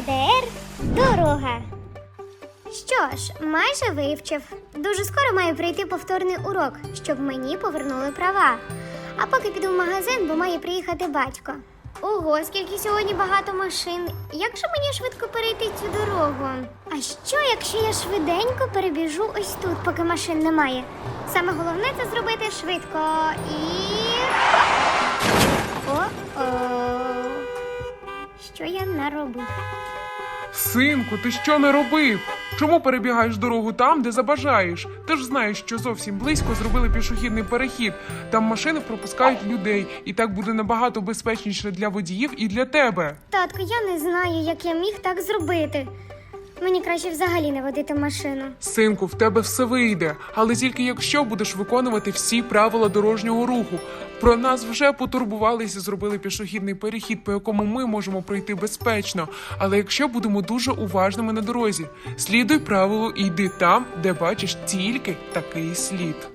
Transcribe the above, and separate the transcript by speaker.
Speaker 1: ДДР дорога. Що ж, майже вивчив. Дуже скоро маю прийти повторний урок, щоб мені повернули права. А поки піду в магазин, бо має приїхати батько. Ого, скільки сьогодні багато машин. Як же мені швидко перейти цю дорогу? А що, якщо я швиденько перебіжу ось тут, поки машин немає? Саме головне це зробити швидко і. Що я наробив?
Speaker 2: Синку, ти що не робив? Чому перебігаєш дорогу там, де забажаєш? Ти ж знаєш, що зовсім близько зробили пішохідний перехід. Там машини пропускають людей, і так буде набагато безпечніше для водіїв і для тебе.
Speaker 1: Татко, я не знаю, як я міг так зробити. Мені краще взагалі не водити машину.
Speaker 2: Синку, в тебе все вийде, але тільки якщо будеш виконувати всі правила дорожнього руху. Про нас вже потурбувалися, зробили пішохідний перехід, по якому ми можемо пройти безпечно. Але якщо будемо дуже уважними на дорозі, слідуй правилу і йди там, де бачиш тільки такий слід.